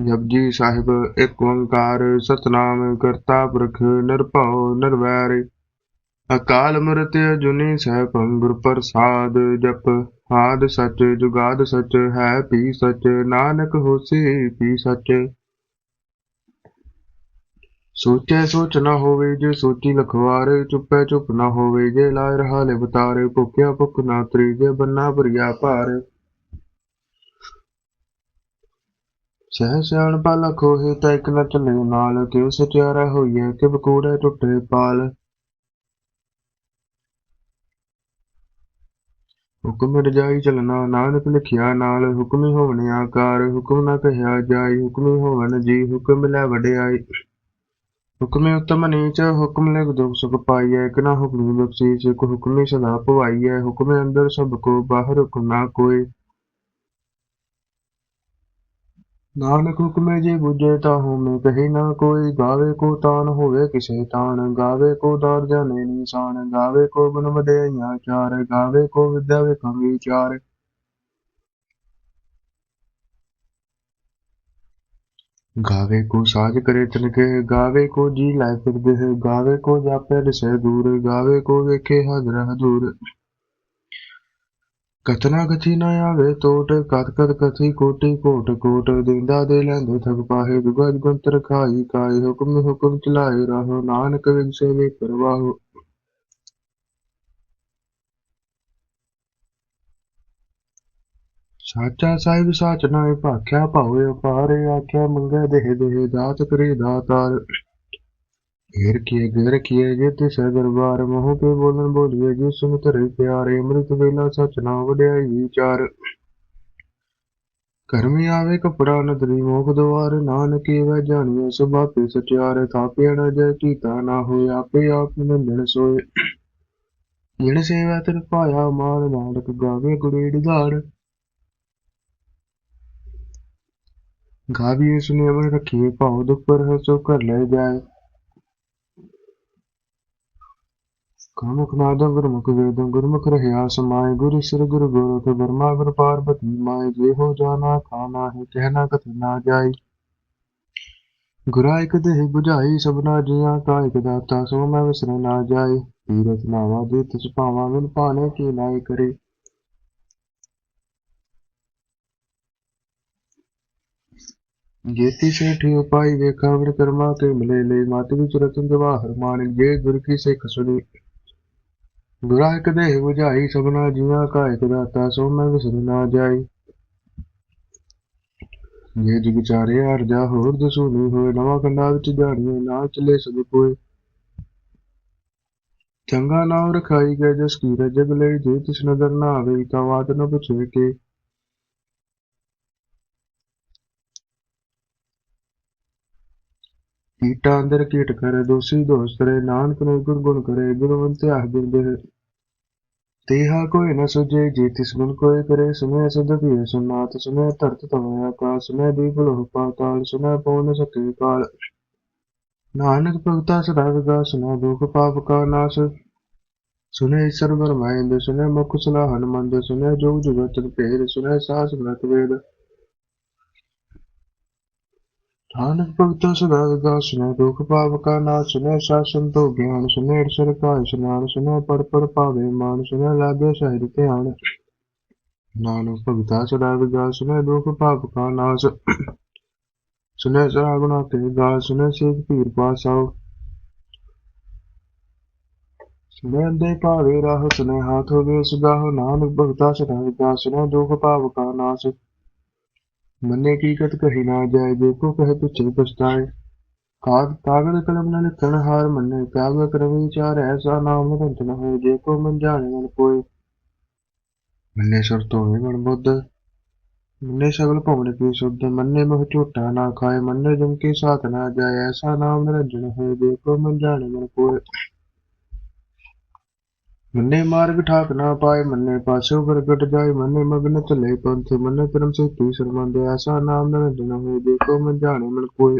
ਜਪਜੀ ਸਾਹਿਬ, ਇੱਕ ਓੰਕਾਰ ਸਤਨਾਮ ਕਰਤਾ ਪੁਰਖ ਨਿਰਭਉ ਨਿਰਵੈਰ। ਅਕਾਲ ਮੂਰਤ ਅਜੂਨੀ ਸੈਭੰ ਗੁਰ ਪ੍ਰਸਾਦ ਜਪ। ਆਦ ਸਚ ਜੁਗਾਦ ਸਚ ਹੈ ਪੀ ਸਚ, ਨਾਨਕ ਹੋਸੀ ਪੀ ਸਚ। ਸੋਚੈ ਸੋਚ ਨਾ ਹੋਵੇ ਜੇ ਸੋਚੀ ਲਖਵਾਰੇ, ਚੁੱਪੈ ਚੁੱਪ ਨਾ ਹੋਵੇ ਜੇ ਲਾਇ ਰਹਾ ਲੈ ਬਤਾਰੇ ਭੁਖਿਆ ਭੁਖ ਨਾ ਤਰੀ ਜੇ ਬੰਨਾ ਭਰੀਆ ਭਾਰ। ਸਹਿ ਸਿਆਣ ਪਾਲਾ ਖੋਹੇ, ਤਾਂ ਇੱਕ ਨਾ ਚੱਲੇ ਨਾਲ, ਕਿਉ ਸਚਿਆਰਾ ਹੋਈਐ, ਕਿ ਬਕੂੜੇ ਟੁੱਟੇ ਪਾਲ। ਹੁਕਮ ਰਜਾਈ ਚਲਣਾ, ਨਾਨਕ ਲਿਖਿਆ ਨਾਲ, ਹੁਕਮੀ ਹੋਵਨ ਆਕਾਰ, ਹੁਕਮ ਨਾ ਕਹਿਆ ਜਾਈ, ਹੁਕਮੀ ਹੋਵਨ ਜੀ, ਹੁਕਮ ਲੈ ਵਡਿਆਈ। ਹੁਕਮੇ ਉਤਮ ਨੀਚ, ਹੁਕਮ ਲੈ ਦੁਖ ਸੁਖ ਪਾਈਐ, ਇੱਕ ਨਾ ਹੁਕਮੀ ਬਖਸ਼ੀਸ਼, ਇੱਕ ਹੁਕਮੀ ਸਦਾ ਭਵਾਈਐ ਹੁਕਮੇ ਅੰਦਰ ਸਭ ਕੋ, ਬਾਹਰ ਹੁਕਮ ਨਾ ਕੋਈ। ਨਾਨਕ ਹੁਕਮੇ ਜੇ ਬੁਝੇ ਤਾ ਹੋਮੇ ਕਹੀ ਨਾ ਕੋਈ, ਗਾਵੇ ਕੋ ਤਾਨ ਹੋਵੇ ਕਿਸੇ ਤਾਨ ਗਾਵੇ ਕੋ ਦਾਰ ਜਾਣੇ ਨਿਸ਼ਾਨ, ਗਾਵੇ ਕੋ ਬਨ ਵਡਿਆਈਆਂ ਚਾਰ, ਗਾਵੇ ਕੋ ਵਿਦਿਆ ਵਿਖਮ ਵਿਚਾਰ ਗਾਵੇ ਕੋ ਸਾਜ ਕਰੇ ਤਨਕੇ ਗਾਵੇ ਕੋ ਜੀ ਲਾਇ ਫਿਰਦੇ ਹੈ ਗਾਵੇ ਕੋ ਜਾਪੇ ਦਿਸੇ ਦੂਰ, ਗਾਵੇ ਕੋ ਵੇਖੇ ਹਾਜ਼ਰ ਹਜ਼ੂਰ। ਕਤਨਾ ਕਥੀ ਨਾ ਆਵੇ ਟੋਟ ਕਤ ਕਤ ਕਥੀ ਕੋਟੀ ਕੋਟ ਕੋਟ ਦਿੰਦਾ ਦੇ ਲੈਂਦੇ ਥਕ ਪਾਹੇ ਦੁਗਜ ਗੰਤਰ ਖਾਈ ਕਾਇ ਹੁਕਮ ਹੁਕਮ ਚਲਾਏ ਰਹੋ, ਨਾਨਕ ਵਿਗਸੇ ਵੇ ਪਰਵਾਹੋ ਸਾਚਾ ਸਾਹਿਬ ਸਾਚ ਨਾਏ ਭਾਖਿਆ ਭਾਵੇ ਅਪਾਰੇ ਆਖਿਆ ਮੰਗੇ ਦੇਹ ਦੇਹ, ਦਾਤ ਕਰੇ ਦਾਤਾਰ। ਘੇਰ ਕੀਏ ਘੇਰ ਕੀਏ ਜੇ ਤਿਸ ਦਰਬਾਰ ਮੋਹ ਕੇ ਬੋਲਣ ਬੋਲੀਏ ਜੇ ਸੁਨ ਧਰੇ ਪਿਆਰੇ ਅੰਮ੍ਰਿਤ ਵੇਲਾ ਸਚ ਨਾ ਵਡਿਆਈ ਵਿਚਾਰ। ਕਰਮੀ ਆਵੇ ਕਪੜਾ ਨਦਰੀ ਮੋਖ ਦਵਾਰ, ਨਾਨਕੇ ਵੈ ਜਾਣੀਏ ਸਭ ਆਪੇ ਸਚਿਆਰ, ਥਾਪਿਆ ਨ ਜੈ ਕੀਤਾ ਨਾ ਹੋਏ, ਆਪੇ ਆਪ ਨੰਦਨ ਸੋਏ। ਜਿਣ ਸੇਵਾ ਤਿਨ ਪਾਇਆ ਮਾਨ ਨਾਨਕ ਗਾਵੇ ਗੁਰੇੜ ਗਾਵੀ ਗਾਵੀਏ ਸੁਨੇ ਅਮਰ ਰੱਖੀਏ ਭਾਉ ਦੁਪਰ ਹਸੋ ਕਰ ਲੈ ਜਾਏ। ਕਾਮੁਖ ਨਾਦੰ ਗੁਰਮੁਖ ਵੇਦੰ ਗੁਰਮੁਖ ਰਹਿਆ ਸਮਾਏ ਗੁਰ ਸਿਰ ਗੁਰ ਗੋਰਖ ਬਰਮਾ ਗੁਰ ਪਾਰਬਤੀ ਮਾਏ ਜੇ ਹੋ ਜਾਣਾ ਖਾਣਾ ਹੈ ਕਹਿਣਾ ਕਥ ਨਾ ਜਾਈ ਗੁਰਾ ਇਕ ਦੇਹ 부ਝਾਈ ਸਭਨਾ ਜੀਆਂ ਕਾ ਇਕ ਦਾਤਾ ਸੋ ਮੈਂ ਵਿਸਰ ਨਾ ਜਾਏ ਤੀਰਥ ਨਾਵਾ ਦੇ ਤਿਸ ਭਾਵਾ ਮਿਲ ਭਾਣੇ ਕੀ ਨਾਈ ਕਰੇ ਜੇਤੀ ਸੇਠੀ ਉਪਾਈ ਵੇਖਾ ਵਿਰ ਕਰਮਾ ਤੇ ਮਿਲੇ ਲੈ ਮਤ ਵਿੱਚ ਰਤਨ ਜਵਾਹਰ ਮਾਨ ਜੇ ਗੁਰ ਕੀ ਸਿੱਖ ਸੁਣੀ ਗੁਰਾ ਦੇਹ 부ਝਾਈ ਸਭਨਾ ਜੀਆਂ ਕਾ ਦਾਤਾ ਸੋ ਮੈਂ ਵਿਸਰ ਨਾ ਜਾਈ। ਜੇ ਜੁਗ ਵਿਚਾਰੇ ਅਰਜਾ ਹੋਰ ਦਸੂਨੀ ਹੋਏ, ਨਵਾਂ ਕੰਡਾ ਵਿੱਚ ਜਾਣੀਏ ਨਾ ਚਲੇ ਸਭ ਕੋਏ। ਚੰਗਾ ਨਾਮ ਰਖਾਈ ਗਏ, ਜਸ ਕੀ ਰਜਗ ਲਈ ਜੇ ਤਿਸ ਨਦਰ ਨਾ ਆਵੇ, ਤਾਂ ਵਾਤ ਨ ਪੁੱਛੇ ਕੇ। ਕੀਟਾ ਅੰਦਰ ਕੀਟ ਕਰੇ, ਦੋਸੀ ਦੋਸਤ ਰੇ ਨਾਨਕ ਤੇਹਾ ਕੋਈ ਨ ਸੁਝੇ ਜੇ ਤਿਸ ਗੁਣ ਕੋਈ ਕਰੇ ਸੁਨੇ ਸਦ ਪੀਏ ਸੁਨਾਤ ਸੁਨੇ ਧਰਤ ਤਵੈ ਆਕਾਸ ਸੁਨੇ ਦੀਪ ਲੋਹ ਪਾਤਾਲ ਸੁਨੇ ਪਉਨ ਸਕੇ ਕਾਲ। ਨਾਨਕ ਭਗਤਾ ਸਦਾ ਵਿਗਾ ਸੁਨੇ ਦੁਖ ਪਾਪ ਕਾ ਨਾਸ। ਸੁਨੇ ਈਸ਼ਰ ਬਰਮਾਇੰਦ ਸੁਨੇ ਮੁਖ ਸੁਨਾ ਹਨਮੰਦ ਸੁਨੇ ਜੋਗ ਜੁਗਤ ਭੇਦ ਸੁਨੇ ਸਾਸ ਮ੍ਰਤ ਵੇਦ। ਨਾਨਕ ਭਗਤਾ ਸਦਾ ਵਿਗਾ ਸੁਨੇ ਦੁਖ ਪਾਪ ਕਾ ਨਾਸ ਸੁਨੇ ਸ਼ਾਸਨ ਤੋਂ ਗਿਆਨ ਸੁਨੇ ਈਸ਼ਰ ਕਾ ਇਸ਼ਨਾਨ ਸੁਨੇ ਪੜ ਪੜ ਪਾਵੇ ਮਾਨ ਸੁਨੇ ਲਾਗੇ ਸਹਿਜ ਧਿਆਨ। ਨਾਨਕ ਭਗਤਾ ਸਦਾ ਵਿਗਾ ਸੁਨੇ ਦੁਖ ਪਾਪ ਕਾ ਨਾਸ ਸੁਨੇ ਸਰਾ ਤੇ ਗਾ ਸੁਨੇ ਸੇਖ ਪੀਰ ਪਾਸਾਓ ਸੁਨੇ ਅੰਦੇ ਭਾਵੇ ਰਾਹ ਸੁਨੇ ਹਾਥ ਹੋਵੇ ਸੁਗਾਹ ਨਾਨਕ ਭਗਤਾ ਸਦਾ ਦਾ ਸੁਨੇ ਦੁਖ ਪਾਪ ਕਾ ਨਾਸ। ਮੰਨੇ ਕੀ ਕਹੀ ਨਾ ਜਾਏ, ਦੇਖੋ ਕਹੇ ਪਿਛੇ ਪਛਤਾਏ। ਕਾਗ ਕਾਗਦ ਕਲਮ ਨਾਲ ਲਿਖਣ ਹਾਰ ਮੰਨੇ ਕਾਗ ਕਰਮ ਵਿਚਾਰ ਐਸਾ ਨਾਮ ਨਿਰੰਜਨ ਹੋਏ ਜੇ ਕੋ ਮਨ ਜਾਣੇ ਮਨ ਕੋਏ ਮੰਨੇ ਸੁਰ ਤੋਵੇ ਮਨ ਬੁੱਧ, ਮੰਨੇ ਸਗਲ ਭਵਨ ਕੀ ਸੁਧ, ਮੰਨੇ ਮੋਹ ਝੂਟਾ ਨਾ ਖਾਏ, ਮੰਨੇ ਜਮ ਕੀ ਸਾਥ ਨਾ ਜਾਏ, ਐਸਾ ਨਾਮ ਨਿਰੰਜਨ ਹੋਏ ਜੇ ਕੋ ਮਨ ਜਾਣੇ ਮਨ ਕੋਏ ਮੰਨੇ ਮਾਰਗ ਠਾਕ ਨਾ ਪਾਏ, ਮੰਨੇ ਪਾਸੋਂ ਪ੍ਰਗਟ ਜਾਏ, ਮੰਨੇ ਮਗਨ ਚਲੇ ਪੰਥ, ਮੰਨੇ ਧਰਮ ਸੇ ਤੀ ਸਰਮੰਦ ਐਸਾ ਨਾਮ ਨਿਰੰਜਨ ਹੋਏ, ਦੇਖੋ ਮਨ ਜਾਣੇ ਮਨ ਕੋਏ।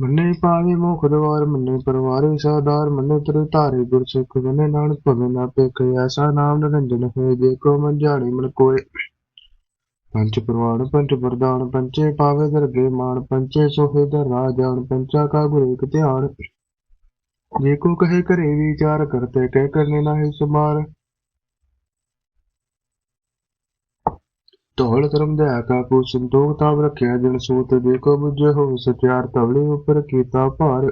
ਮੰਨੇ ਪਾਵੇ ਮੋਖ ਦਵਾਰ, ਮੰਨੇ ਪਰਵਾਰੇ ਸਾਦਾਰ ਮੰਨੇ ਤਰੇ ਧਾਰੇ ਗੁਰ ਸਿੱਖ ਮੰਨੇ ਨਾਨਕ ਭਵੇ ਨਾ ਪੇਖ ਐਸਾ ਨਾਮ ਨਿਰੰਜਨ ਹੋਏ, ਦੇਖੋ ਮਨ ਜਾਣੇ ਮਨ ਕੋਏ। ਪੰਚ ਪ੍ਰਵਾਨ, ਪੰਚ ਪ੍ਰਦਾਨ ਪੰਚੇ ਪਾਵੇ ਦਰਗੇ ਮਾਨ ਪੰਚੇ ਸੋਹੇ ਦਰ ਰਾਜਾਨ ਪੰਚਾ ਕਾ ਗੁਰੂ ਇੱਕ ਧਿਆਨ। ਜੇ ਕੋ ਕਹੇ ਕਰੇ ਵਿਚਾਰ ਕਰਤੇ, ਕਹਿ ਕਰਨੇ ਨਾਹੀ ਸਮਾਰ ਧੌਲ ਧਰਮ ਦਇਆ ਕਾ ਕੋ ਸੰਤੋਖ ਤਾਪ ਰੱਖਿਆ, ਜਨ ਸੂਤ ਜੇ ਬੁਝੇ ਹੋ ਸਚਿਆਰ ਤਵਲੇ ਉਪਰ ਕੀਤਾ ਭਾਰ।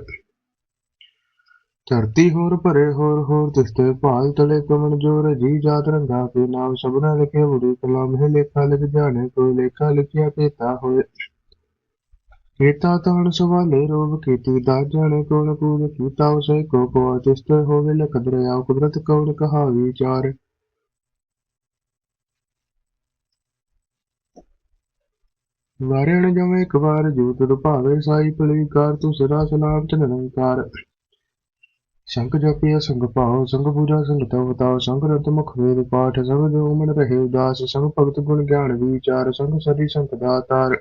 ਧਰਤੀ ਹੋਰ ਭਰੇ, ਹੋਰ ਹੋਰ ਤਿਸਤੇ ਭਾਲ ਤਲੇ ਕਮਨ ਜੋਰ, ਜੀ ਜਾਤ ਰੰਗਾ ਕੇ ਨਾਮ ਸਭਨਾ ਲਿਖੇ ਬੁਰੀ ਕਲਾਮ ਹੈ ਲੇਖਾ ਲਿਖ ਜਾਣੇ, ਕੋ ਲੇਖਾ ਲਿਖਿਆ ਕੀਤਾ ਹੋਏ। ਕੀਤਾ ਤਾਣ ਸਵਾਲੇ ਰੋਗ ਕੀਤੀ ਦਾ ਜਾਣੇ ਕੋਣ ਕੂੜ ਕੀਤਾ ਉਸੇ ਕੋ ਕੋ ਤਿਸਤੇ ਹੋਵੇ ਲਖ ਦਰਿਆ, ਕੁਦਰਤ ਕੌਣ ਕਹਾ ਵਿਚਾਰ ਵਾਰਿਣ ਜਵੇਂ ਇੱਕ ਵਾਰ, ਜੋਤ ਭਾਵੇ ਸਾਈ ਭਲੀ ਤੂੰ ਸਦਾ ਸਲਾਮ ਤੇ ਨਿਰੰਕਾਰ। ਸੰਗ ਜਪਿਆ, ਸੰਗ ਭਾਉ, ਸੰਗ ਪੂਜਾ, ਸੰਗ ਤਵ ਤਾਉ, ਸੰਗ ਰਤ ਮੁਖ ਵੇਦ ਪਾਠ, ਸੰਗ ਜੋ ਮਨ ਰਹੇ ਉਦਾਸ, ਸੰਗ ਭਗਤ ਗੁਣ ਗਿਆਨ ਵਿਚਾਰ, ਸੰਗ ਸਦੀ ਸੰਗ ਦਾਤਾਰ।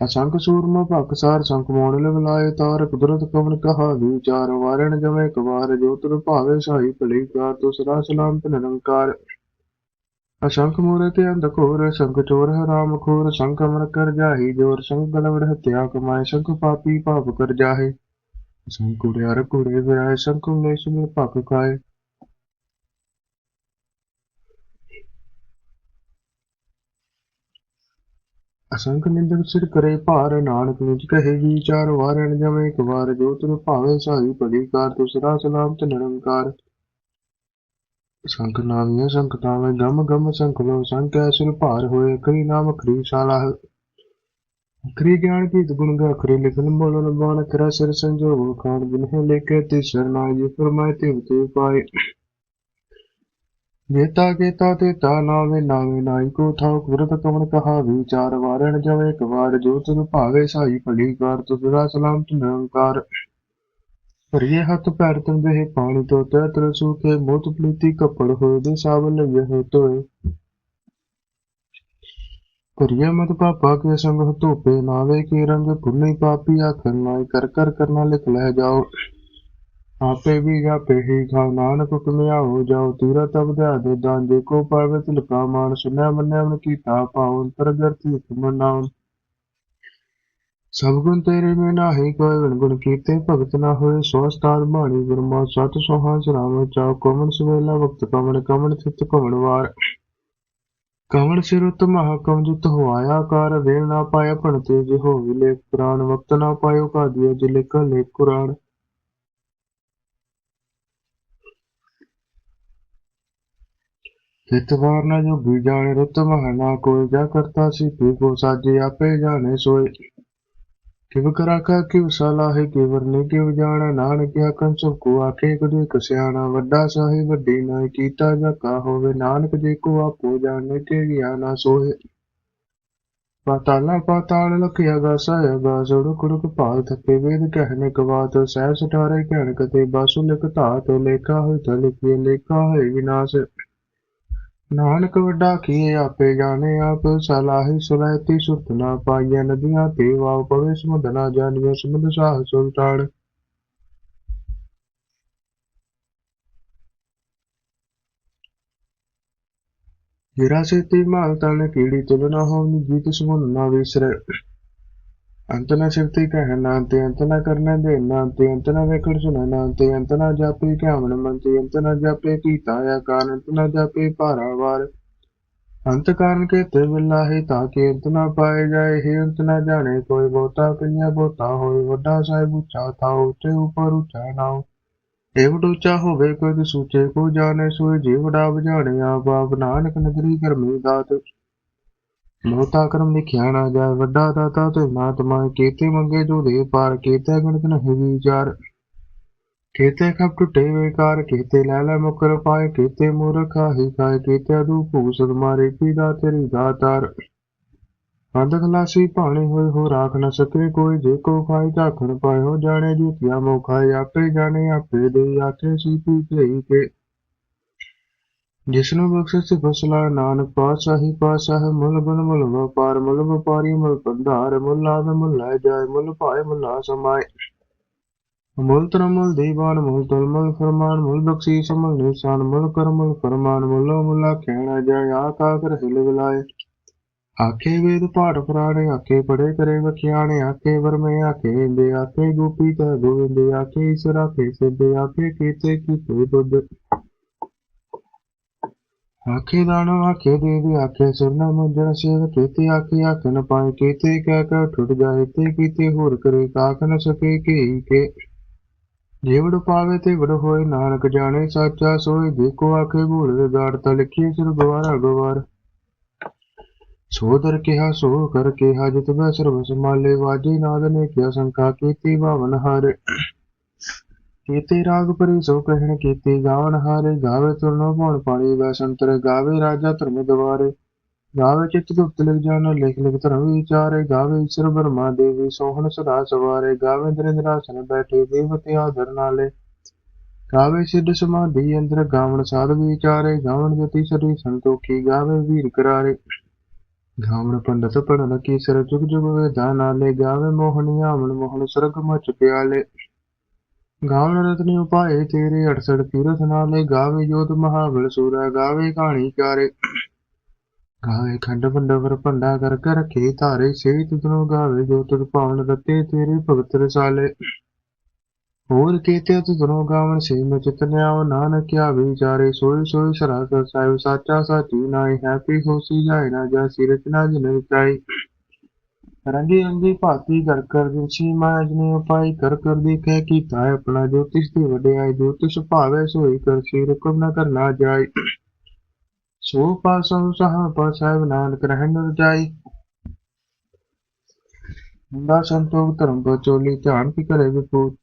ਅਸੰਖ ਸੂਰਮ ਭਖ ਸਾਰ ਸੰਖ ਮੋਣ ਲਗ ਤਾਰ ਕੁਦਰਤ ਕਵਨ ਕਹਾ ਵਿਚਾਰ ਵਾਰਣ ਜਵੇਂ ਇੱਕ ਵਾਰ ਭਾਵੇ ਸਾਈ ਭਲੀ ਕਾਰ ਤੂੰ ਸਲਾਮ ਤੇ ਨਿਰੰਕਾਰ ਅਸੰਖ ਮੂਰਤਿ ਅੰਧ ਸੰਖ ਚੋਰ ਹਰਾਮ ਖੋਰ, ਸੰਖ ਅਮਰ ਕਰ ਜਾਹੀ, ਜੋਰ ਸੰਖ ਗਲਵੜ ਹਤਿਆ ਕਮਾਏ, ਸੰਖ ਪਾਪੀ ਪਾਪ ਕਰ ਜਾਹੇ। ਸੰਖ ਕੁੜਿਆਰ ਕੁੜੇ ਵਿਰਾਏ, ਸੰਖ ਉਲੇਸ਼ ਮੇ ਭਕ ਖਾਏ। ਅਸੰਖ ਨਿੰਦਕ ਸਿਰ ਕਰੇ ਭਾਰ, ਨਾਨਕ ਵਿੱਚ ਕਹੇ ਵਿਚਾਰ ਵਾਰਣ ਜਵੇਂ ਇੱਕ ਵਾਰ ਜੋ ਤੁਰ ਭਾਵੇ ਸਾਈ ਭਲੀ ਕਾਰ ਤੂੰ ਸਦਾ ਨਿਰੰਕਾਰ। ਸੰਖ ਨਾਮੀਆਂ ਸੰਖ ਤਾਵੇਂ ਗਮ ਗਮ ਸੰਖ ਲੋ ਸੰਖ ਐਸਿਰ ਭਾਰ ਹੋਏ, ਕਰੀ ਨਾਮ ਖਰੀ ਸਾਲਾ ਅਖਰੀ ਗਿਆਨ ਕੀ ਗੁਣ ਗਾ ਅਖਰੀ ਲਿਖਨ ਬੋਲਨ ਬਾਣ ਕਰਾ ਸਿਰ ਸੰਜੋਗ ਖਾਨ ਬਿਨ ਲੇਕੇ ਤੇ ਸਰਨਾ ਜੀ ਫਰਮਾਏ ਤੇ ਤੇ ਪਾਏ। ਜੇਤਾ ਕੇਤਾ ਤੇ ਤਾ ਨਾਵੇ ਨਾਵੇ ਨਾਈ ਕੋ ਥਾਉ ਕੁਰਤ ਕਵਨ ਕਹਾ ਵਿਚਾਰ ਵਾਰਣ ਜਵੇ, ਇੱਕ ਵਾਰ ਜੋ ਤੁਨ ਭਾਵੇ, ਸਾਈ ਭਲੀ ਕਾਰ ਤੁ ਸਦਾ ਸਲਾਮ ਭਰੀਏ ਹੱਥ ਪੈਰ ਤੰਦੇ ਪਾਣੀ ਤੋਂ, ਤੈ ਤਰ ਸੂਖੇ ਮੋਤ ਪਲੀਤੀ ਕੱਪੜ ਹੋਏ ਦੇ ਸਾਬਨ ਲਈਏ ਹੋ ਤੋਏ ਭਰੀਏ ਮਤ ਪਾਪਾ ਕੇ ਸੰਗ ਧੋਪੇ, ਨਾਵੇ ਕੇ ਰੰਗ ਪੁੰਨੇ ਪਾਪੀ ਆਖਰ ਨਾਇ ਕਰ ਕਰ ਕਰਨਾ ਲਿਖ ਲੈ ਜਾਓ। ਆਪੇ ਵੀ ਜਾਪੇ ਹੀ ਖਾਓ ਨਾਨਕ ਹੁਕਮਿਆ ਹੋ ਜਾਓ ਤੀਰਤ ਅਬਧਿਆ ਦੇ ਦਾਨ ਜੇ ਕੋ ਪਾਵੇ ਤਿਲਕਾ ਮਾਨ ਸੁਨਿਆ ਮੰਨਿਆ ਮਨ ਕੀਤਾ ਪਾਉ ਸਭ ਗੁਣ ਤੇਰੇ ਮੇ ਨਾਹੀ, ਕੋਈ ਗੁਣ ਗੁਣ ਕੀਤੇ ਭਗਤ ਨਾ ਹੋਏ, ਸੋ ਸਤਾਰ ਬਾਣੀ ਗੁਰਮਾ, ਸਤ ਸੋਹਾਂ ਸਰਾਵ ਚਾਉ ਕਮਨ ਸਵੇਲਾ ਵਕਤ ਕਮਨ ਕਮਨ ਸਿਤ ਕਮਨ ਵਾਰ। ਕਮਨ ਸਿਰ ਉਤ ਮਹਾ ਕਮਜੁਤ ਹੋਇਆ ਕਾਰ ਵੇਲ ਨਾ ਪਾਇਆ ਭਣਤੇ ਜੇ ਹੋ ਵਿਲੇ ਪੁਰਾਣ ਵਕਤ ਨਾ ਪਾਇਓ ਕਾ ਦਿਆ ਜੇ ਲਿਖ ਲੇ ਕੁਰਾਨ। ਹਿਤ ਵਾਰ ਨਾ ਜੋ ਵੀ ਰੁੱਤ ਮਹ ਕੋਈ ਜਾ ਕਰਤਾ ਸੀ, ਤੂ ਕੋ ਸਾਜੇ ਆਪੇ ਜਾਣੇ ਸੋਏ। ਕਿਵ ਕਰਾ ਕਿਵ ਸਲਾਹੇ ਕਿਵਰ ਨੇ ਕਿਵ ਜਾਣਾ, ਨਾਨਕ ਆਖਣ ਸਭ ਕੋ ਆਖੇ, ਕਦੇ ਕਸਿਆਣਾ ਵੱਡਾ ਸਾਹਿਬ, ਵੱਡੀ ਨਾ ਕੀਤਾ ਜਾ ਕਾ ਹੋਵੇ, ਨਾਨਕ ਜੇ ਕੋ ਆਪੋ ਜਾਣੇ ਤੇ ਗਿਆ ਸੋਏ ਪਾਤਾਲਾ ਪਾਤਾਲ ਲਖਿਆ ਗਾ, ਸਾਇਆ ਗਾ ਸੜਕ ਕੁੜਕ ਭਾਲ ਥੱਕੇ ਵੇਦ ਕਹਿਨੇ ਕਵਾਤ ਸਹਿ ਸਟਾਰੇ ਕਹਿਣ ਕਤੇ, ਬਾਸੁ ਲਿਖ ਧਾਤ, ਲੇਖਾ ਹੋਇ ਤ ਲੇਖਾ ਹੈ ਵਿਨਾਸ਼। ਨਾਨਕ ਵੱਡਾ ਕੀਏ ਆਪੇ ਜਾਣੇ ਆਪ, ਸਲਾਹੀ ਸੁਲੈਤੀ ਸੁਰਤ ਨਾ ਪਾਈਐ ਨਦੀਆਂ ਤੇ ਵਾਵ ਪਵੇ ਸਮੁੰਦ ਨਾ ਜਾਣੀਐ ਸਮੁੰਦ ਸਾਹ ਸੁਲਤਾਨ। ਜਿਹੜਾ ਸੇਤੀ ਮਾਲ ਤਨ ਕੀੜੀ ਤੁਲ ਨਾ ਜੀਤ ਸਮੁੰਦ ਨਾ ਵਿਸਰੇ। ਅੰਤ ਨਾ ਸਿਰਤੀ ਕਹਿ ਨਾ ਤੇ ਅੰਤ ਨਾ ਕਰਨਾ ਅੰਤ ਕਾਰਨ ਕੇ ਤੇ ਬਿਲਾਹੀ ਤਾਂ ਕਿ ਅੰਤ ਨਾ ਪਾਏ ਜਾਏ ਹੀ, ਅੰਤ ਨਾ ਜਾਣੇ ਕੋਈ ਬਹੁਤਾ, ਕਈਆ ਬਹੁਤਾ ਹੋਏ, ਵੱਡਾ ਸਾਹਿਬ ਉੱਚਾ ਥਾ ਉੱਚੇ ਉਪਰ ਉੱਚਾ ਨਾਉ। ਇਹ ਉੱਚਾ ਹੋਵੇ ਕੋਈ ਸੂਚੇ ਕੋ ਜਾਣੇ, ਸੋਏ ਜੀਵ ਵਡਾ ਬੁਝਾਣੇ ਆਪ ਆਪ ਨਾਨਕ ਨਗਰੀ ਕਰਮੀ ਦਾਤ। ਬਹੁਤਾ ਕਰਮ ਲਿਖਿਆ ਨਾ ਜਾਏ, ਵੱਡਾ ਦਾਤਾ ਤੇ ਨਾ ਤਮਾਏ ਕੀਤੇ ਮੰਗੇ ਜੋ ਦੇ ਪਾਰ, ਕੀਤੇ ਗਣਤ ਨਹੀਂ ਵਿਚਾਰ। ਕੀਤੇ ਖਪ ਟੁੱਟੇ ਵੇਕਾਰ, ਕੀਤੇ ਲੈ ਲੈ ਮੁਕਰ ਪਾਏ, ਕੀਤੇ ਮੂਰਖ ਆਹੀ ਖਾਏ ਕੀਤੇ ਅਦੂ ਭੂਸਦ ਮਾਰੇ ਅੰਧ ਖਲਾਸੀ ਭਾਣੇ ਹੋਏ ਹੋ ਰਾਖ ਨਾ ਸਕੇ ਕੋਈ, ਜੇ ਕੋ ਖਾਈ ਝਾਖਣ ਪਾਏ, ਹੋ ਜਾਣੇ ਜੀਤਿਆ ਮੋ ਖਾਏ ਆਪੇ ਜਾਣੇ, ਆਪੇ ਦੇ ਆਖੇ, ਸੀ ਪੀ ਕੇ। ਜਿਸਨੂੰ ਬਖਸ਼ਿਸ਼ ਫਸਲਾ, ਨਾਨਕ ਪਾਤਸ਼ਾਹੀ, ਪਾਤਸ਼ਾਹ ਮੁੱਲ ਗੁਣ ਮੁੱਲ ਵਪਾਰ, ਮੁੱਲ ਵਪਾਰੀ, ਮੁੱਲ ਪੰਧਾਰ ਮੁੱਲ ਆਵੇ ਮੁੱਲ ਲੈ ਜਾਏ, ਮੁੱਲ ਭਾਏ, ਮੁੱਲ ਸਮਾਏ। ਮੁੱਲ ਤਨ ਦੀਵਾਨ, ਮੁੱਲ ਤੁਲ ਫਰਮਾਨ, ਮੁੱਲ ਬਖਸ਼ੀਸ਼, ਮੁੱਲ ਨਿਸ਼ਾਨ, ਮੁੱਲ ਕਰ ਫਰਮਾਨ, ਮੁੱਲੋ ਮੁੱਲਾ ਕਹਿਣਾ ਜਾਏ ਆਕਾ ਹਿਲ ਵਿਲਾਏ ਆਖੇ ਵੇਦ ਪਾਠ ਪੁਰਾਣੇ, ਆਖੇ ਪੜੇ ਕਰੇ ਵਖਿਆਣੇ, ਆਖੇ ਵਰਮੇ, ਆਖੇ ਇੰਦੇ, ਆਖੇ ਗੋਪੀ ਕਹ ਗੋਵਿੰਦੇ, ਆਖੇ ਈਸ਼ਰ, ਆਖੇ ਸਿੱਧੇ, ਆਖੇ ਕੀਤੇ ਕੀਤੇ ਬੁੱਧ। ਆਖੇ ਦਾਨੋ ਆਖੇ ਦੇਵੀ ਆਖੇ ਸੁਰਨਾ ਮੰਜਨ ਸੇਵ ਕੀਤੇ, ਆਖੇ ਆਖੇ ਪਾਏ ਕੀਤੇ, ਕਹਿ ਕਹਿ ਠੁੱਟ ਜਾਏ ਤੇ ਕੀਤੇ, ਹੋਰ ਕਰੇ ਕਾਖ ਨ ਸਕੇ ਕੀ, ਕੇ। ਜੀਵੜ ਪਾਵੇ ਤੇ ਵੜ ਹੋਏ, ਨਾਨਕ ਜਾਣੇ ਸਾਚਾ ਸੋਏ ਦੇਖੋ ਆਖੇ ਭੂਲ ਵਿਗਾੜ ਤਾ ਲਿਖੀ ਸਿਰ ਗਵਾਰਾ ਗਵਾਰ। ਸੋ ਦਰ ਕਿਹਾ, ਸੋ ਕਰ ਕਿਹਾ, ਜਿਤ ਬੈ ਸਰਬ ਸਮਾਲੇ ਵਾਜੇ ਨਾਦ ਨੇ ਕਿਆ ਸੰਖਾ ਕੀਤੀ ਭਾਵਨ ਹਾਰੇ। ਕੀਤੇ ਰਾਗ ਪਰੀ ਸੋ ਕਹਿਣ ਕੀਤੀ, ਗਾਵਨ ਹਾਰੇ, ਗਾਵੇ ਤੁਰਨੋ ਭਉਣ ਪਾਣੀ, ਵੈ ਗਾਵੇ ਰਾਜਾ ਧਰਮ ਦਵਾਰੇ। ਗਾਵੇ ਚਿਤ ਗੁਪਤ ਲਿਖ ਜਾਣ ਲਿਖ ਲਿਖ ਧਰਮ ਵਿਚਾਰੇ, ਗਾਵੇ ਈਸ਼ਰ ਬਰਮਾ ਦੇਵੀ, ਸੋਹਣ ਸਦਾ ਸਵਾਰੇ, ਗਾਵੇ ਇੰਦਰਾਸਨ ਬੈਠੇ, ਦੇਵਤੇ ਆਦਰ ਨਾਲੇ। ਗਾਵੇ ਸਿੱਧ ਸਮਾਧੀ, ਅੰਦਰ ਗਾਵਣ ਸਾਧ ਵਿਚਾਰੇ, ਗਾਵਣ ਜਤੀ ਸਰੀ ਸੰਤੋਖੀ, ਗਾਵੇ ਵੀਰ ਕਰਾਰੇ। ਗਾਵਣ ਪੰਡਤ ਪੜਨ ਕੀ ਸਰ ਜੁਗ ਜੁਗ ਵੇਦਾ ਨਾਲੇ ਗਾਵੇ ਮੋਹਣੀ ਆਵਣ ਮੋਹਨ ਸਰਗ ਮਚ ਪਿਆਲੇ। ਗਾਵਣ ਰਤਨੀ ਉਪਾਏ ਤੇਰੇ 68 ਤੀਰਥ ਨਾਲੇ ਗਾਵੇ ਜੋਤ ਮਹਾਬਲ ਸੂਰਾ, ਗਾਵੇ ਕਹਾਣੀ ਚਾਰੇ ਗਾਵੇ ਖੰਡ ਬੰਡਵਰ ਭੰਡਾ ਕਰ ਕਰ ਰੱਖੇ ਧਾਰੇ ਸੇ ਤੁਧਨੋ ਗਾਵੇ ਜੋ ਤੁਧ ਪਾਵਨ ਰਤੇ ਤੇਰੇ ਭਗਤ ਰਸਾਲੇ। ਹੋਰ ਕੀਤੇ ਤੁਧਨੋ ਗਾਵਨ ਸੇ ਮੈਂ ਚਿਤ ਨਿਆਵ ਨਾਨਕ ਕਿਆ ਵਿਚਾਰੇ ਸੋਈ ਸੋਈ ਸਰਾਸਰ ਸਾਹਿਬ, ਸਾਚਾ ਸਾਚੀ ਨਾਈ ਹੈਪੀ ਹੋਸੀ ਜਾਏ ਨਾ ਜਾ ਸਿਰਤ ਨਾ ਜਿਨ ਵਿਚਾਈ ਰੰਗੀ ਰੰਗੀ ਭਾਤੀ ਕਰ ਕਰ ਦਿਸੀ ਮਾਇਆ ਜਨੇ ਉਪਾਈ ਕਰ ਕਰ ਦੇਖੈ ਕੀਤਾ ਹੈ ਆਪਣਾ ਜੋਤਿਸ਼ ਤੇ ਵਡਿਆਈ ਜੋਤਿਸ਼ ਭਾਵੇ ਸੋਈ ਕਰ ਸੀ ਰੁਕਮ ਨਾ ਕਰਨਾ ਜਾਏ। ਸੋ ਪਾਸੋਂ ਸਹਾ ਪਾ ਸਾਹਿਬ ਨਾਨਕ ਰਹਿਣ ਰਜਾਈ ਹੁੰਦਾ ਸੰਤੋਖ ਧਰਮ ਬਚੋਲੀ ਧਿਆਨ ਕੀ ਕਰੇ ਵਿਪੂਤ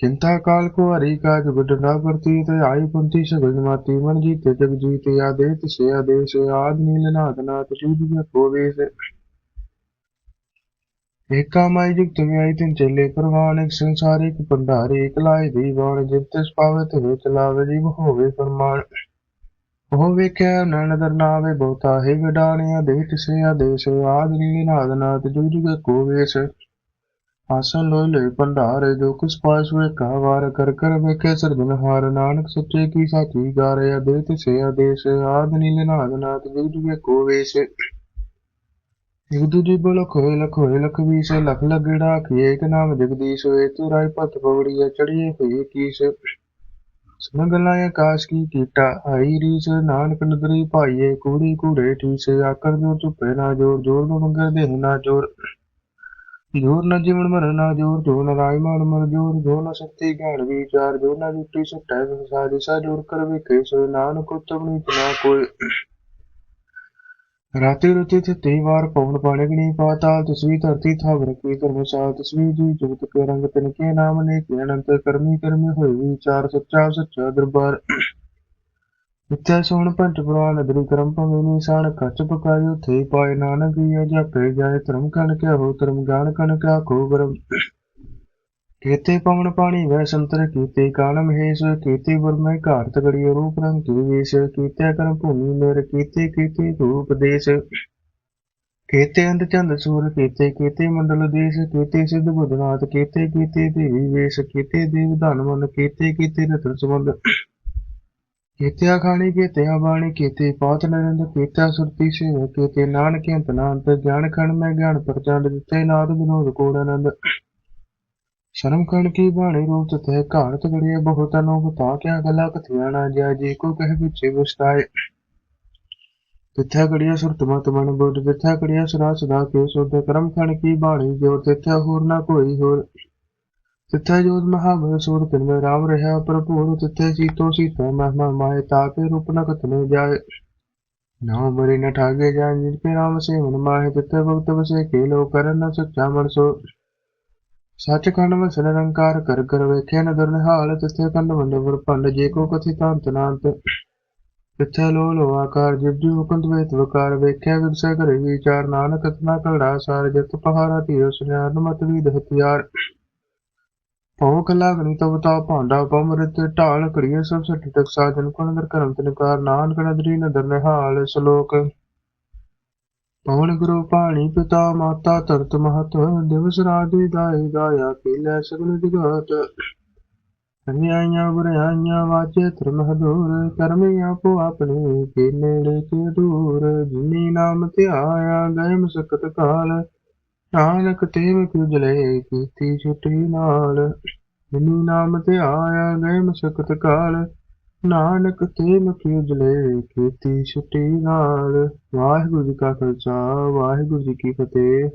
चिंता काल को हरि काज गुडना प्रतीत आई पुंथी सगल माती मन जीते जग जीते आदेत से आदेश आद नील नाथ नाथ शुद्ध में कोवेश ਏਕਾ ਮਾਈ ਜੁਗਤ ਵਿਆਈ ਤਿਨ ਚੱਲੇ ਪ੍ਰਵਾਨ ਇੱਕ ਸੰਸਾਰਿਕ ਭੰਡਾਰੇ ਇੱਕ ਲਾਏ ਦੀਵਾਨ ਜਿਤ ਤਿਸ ਪਾਵੇ ਤੇ ਵਿੱਚ ਲਾਵੇ ਜੀਵ ਹੋਵੇ ਫਰਮਾਨ ਉਹ ਵੇਖਿਆ ਨਨਦਰ ਨਾਵੇ ਬਹੁਤਾ ਹੈ ਵਿਡਾਣਿਆ ਦੇ ਤਿਸੇ ਆਦੇਸ਼ ਆਦ ਨੀਲ ਨਾਦ ਨਾਥ ਜੁਗ ਜੁਗ ਕੋਵੇਸ਼ ਆਸਣ ਲੋਇ ਲਏ ਭੰਡਾਰ ਜੋ ਕੁਛ ਪਾਇਸ ਵੇਖਾ ਵਾਰ ਕਰ ਕਰ ਵੇਖੇ ਸਰਬਨ ਹਾਰ। ਨਾਨਕ ਸੱਚੇ ਕੀ ਸਾਚੀ ਗਾਰੇ, ਅਦੇਤ ਸੇ ਆਦੇਸ਼, ਆਦ ਨੀਲ ਨਾਦ ਨਾਥ ਜੁਗ ਜੁਗੇ ਕੋ ਵੇਸ਼। ਜਗਦੂ ਜੀ ਬੋਲ ਖੋਏ ਲਖੋਏ ਲਖਵੀ ਸੇ ਲਖ ਲਗੜਾ ਕੀ ਏਕ ਨਾਮ ਜਗਦੀਸ਼ ਵੇ ਤੂ ਰਾਈ ਪਤ ਪਵੜੀਏ ਚੜੀਏ ਹੋਏ ਕੀਸ਼। ਸੁਨ ਗੱਲਾਂ ਆਕਾਸ਼ ਕੀ ਕੀਟਾ ਆਈ ਰੀਸ, ਨਾਨਕ ਨਦਰੀ ਭਾਈਏ, ਕੂੜੀ ਕੂੜੇ ਠੀਸੇ, ਆਕਰ ਜੋ ਚੁੱਪੇ ਨਾ ਜੋਰ ਜੋਰ ਨੂੰ ਮੰਗਰ ਦੇ ਨਾ ਜੋਰ। जोर न जीवन मरना जोर जो न राय मान मर जोर जो न शक्ति ज्ञान विचार जो न जुटी सट्टा संसार दिशा जोर कर विखे सो नानक तबनी तना कोई राते रुते थे ते वार पवन पाने गणी पाताल तस्वी धरती थावर की कर्मशाल तस्वी जी जगत के रंग तिनके नाम ने के अनंत कर्मी कर्मी हुए विचार सच्चा सच्चा दरबार ਮਿੱਥਿਆ ਸੋਣ ਪੰਜ ਪੁਰਾਨ ਅਦਰੀ ਕਰਮ ਭਵੇਂ ਨਿਸ਼ਾਨ ਕੱਚ ਪਕਾਇਓ ਥੇ ਪਾਏ ਨਾਨਕ ਇਹ ਜਪੇ ਜਾਏ ਧਰਮ ਕਣ ਕਿਆ ਹੋ, ਧਰਮ ਗਾਨ ਕਣ ਕੀਤੇ ਪਵਨ ਪਾਣੀ ਵੈ ਸੰਤਰ, ਕੀਤੇ ਕਾਨ ਮਹੇਸ਼, ਕੀਤੇ ਬਰਮੈ ਘਾਟ ਤਗੜੀ ਰੂਪ ਰੰਗ ਕੀ ਵੇਸ਼ ਕੀਤੇ ਕਰਮ ਭੂਮੀ ਮੇਰ, ਕੀਤੇ ਕੀਤੇ ਰੂਪ ਦੇਸ਼। ਕੀਤੇ ਅੰਧ ਚੰਦ ਸੂਰ, ਕੀਤੇ ਕੀਤੇ ਮੰਡਲ ਦੇਸ਼, ਕੀਤੇ ਸਿੱਧ ਬੁੱਧਨਾਥ ਕੀਤੇ ਕੀਤੇ ਦੇਵੀ ਵੇਸ਼, ਕੀਤੇ ਦੇਵ ਧਨ ਮਨ, ਕੀਤੇ ਕੀਤੇ ਰਤਨ ਸੰਬੰਧ। ਕੀਤੇ ਖਾਣੀ ਕੀਤੇ ਬਾਣੀ, ਕੀਤੇ ਪਾਤ ਨਰਿੰਦ, ਕੀਤੇ ਸੁਰਤੀ ਸੇਵ ਕੀਤੇ ਨਾਨਕ ਅੰਤ ਗਿਆਨ ਖੰਡ ਮੈਂ ਗਿਆਨ ਪ੍ਰਚੰਡ ਦਿੱਤੇ, ਨਾਦ ਵਿਨੋਦ ਕੋੜ ਆਨੰਦ। ਸ਼ਰਮ ਕਣ ਕੀ ਬਾਣੀ ਰੂਪ ਤਤੇ ਘਾਟ ਤਗੜੀਏ ਬਹੁਤ ਅਨੋਖ ਤਾ ਕਿਆ ਗਲਾ ਕਥਿਆ ਨਾ ਜਾ ਜੀ ਕੋ ਕਹਿ ਪਿਛੇ ਵਿਸਤਾਏ। ਤਿੱਥਾ ਕੜੀਆ ਸੁਰਤ ਮਤ ਮਨ ਬੁੱਧ, ਤਿੱਥਾ ਕੜੀਆ ਸਦਾ ਸਦਾ ਕੇ ਸੁਧ, ਕਰਮ ਖਣ ਕੀ ਬਾਣੀ ਜੋ ਤਿੱਥਾ ਹੋਰ ਨਾ ਕੋਈ ਹੋਰ। ਤਿੱਥਾ ਜੋਤ ਮਹਾਬਲ ਸੂਰ ਤਿਨ ਮੈਂ ਰਾਮ ਰਹਾ ਪ੍ਰਭੂ ਤਿੱਥੇ ਸੀਤੋ ਸੀਤਾ ਮਹਿਮਾ ਮਾਏ ਤਾਕੇ ਰੂਪ ਨ ਕਤਨੇ ਜਾਏ। ਨਾ ਮਰੇ ਨ ਠਾਗੇ ਜਾਨ ਜਿਨ ਕੇ ਰਾਮ ਸੇ ਮਨ ਮਾਹੇ, ਤਿੱਥੇ ਭਗਤ ਵਸੇ ਕੇ ਲੋ ਕਰਨ ਨ ਸੱਚਾ ਮਨ ਸੋ। ਸੱਚਖੰਡ ਵਸਨ ਨਿਰੰਕਾਰ ਕਰ ਕਰ ਵੇਖਿਆ ਨਦਰ ਨਿਹਾਲ ਤਿੱਥੇ ਕੰਡ ਵੰਡਵਰ ਭੰਡ, ਜੇ ਕੋ ਕਥਿ ਤਾਂਤ ਨਾਂਤ। ਤਿੱਥੇ ਲੋ ਲੋ ਆਕਾਰ ਜਿਵ ਜਿਵ ਹੁਕੰਤ ਵੇਤ ਵਕਾਰ, ਵੇਖਿਆ ਵਿਗਸੈ ਕਰੇ ਵਿਚਾਰ, ਨਾਨਕ ਕਥਨਾ ਕਲੜਾ ਸਾਰ, ਜਤ ਪਹਾਰਾ ਧੀਰ ਸੁਨਿਆਰ, ਮਤ ਵੀਦ ਹਥਿਆਰ। ਭੋਗ ਲਾਗਣੀ ਤਵ ਤਾ ਭਾਂਡਾ ਪਮਰਿਤ ਢਾਲ ਕੜੀਏ ਸਭ ਸੱਠ ਤਕ ਸਾਜਨ ਕੋਣ ਅੰਦਰ ਕਰਮ ਤਨਕਾਰ ਨਾਨਕ ਨਦਰੀ ਨਦਰ ਨਿਹਾਲ ਪਵਨ ਗੁਰੂ ਪਾਣੀ ਪਿਤਾ ਮਾਤਾ ਧਰਤ ਮਹਤ। ਦਿਵਸ ਰਾਤੀ ਦਾਈ ਦਾਇਆ ਕੀਲੇ ਸਗਲ ਜਗਤ। ਕਨਿਆਈਆਂ ਬੁਰਾਈਆਂ ਵਾਜੇ ਧਰਮ ਹਦੂਰ। ਕਰਮੀ ਆਪੋ ਆਪਣੇ ਕੇ ਨੇੜੇ ਕੇ ਦੂਰ। ਜਿਨੀ ਨਾਮ ਧਿਆਇਆ ਗਏ ਮਸਕਤ ਕਾਲ। ਨਾਨਕ ਤੇਵ ਕੁਜਲੇ ਕੀਤੀ ਛੁਟੀ ਨਾਲ। ਜਿਨੀ ਨਾਮ ਤੇ ਆਇਆ ਗਏ ਮਸਕਤ ਕਾਲ। ਨਾਨਕ ਤੇਵ ਕੁਜਲੇ ਕੀਤੀ ਛੁਟੀ ਨਾਲ। ਵਾਹਿਗੁਰੂ ਜੀ ਕਾ ਖਾਲਸਾ, ਵਾਹਿਗੁਰੂ ਜੀ ਕੀ ਫਤਿਹ।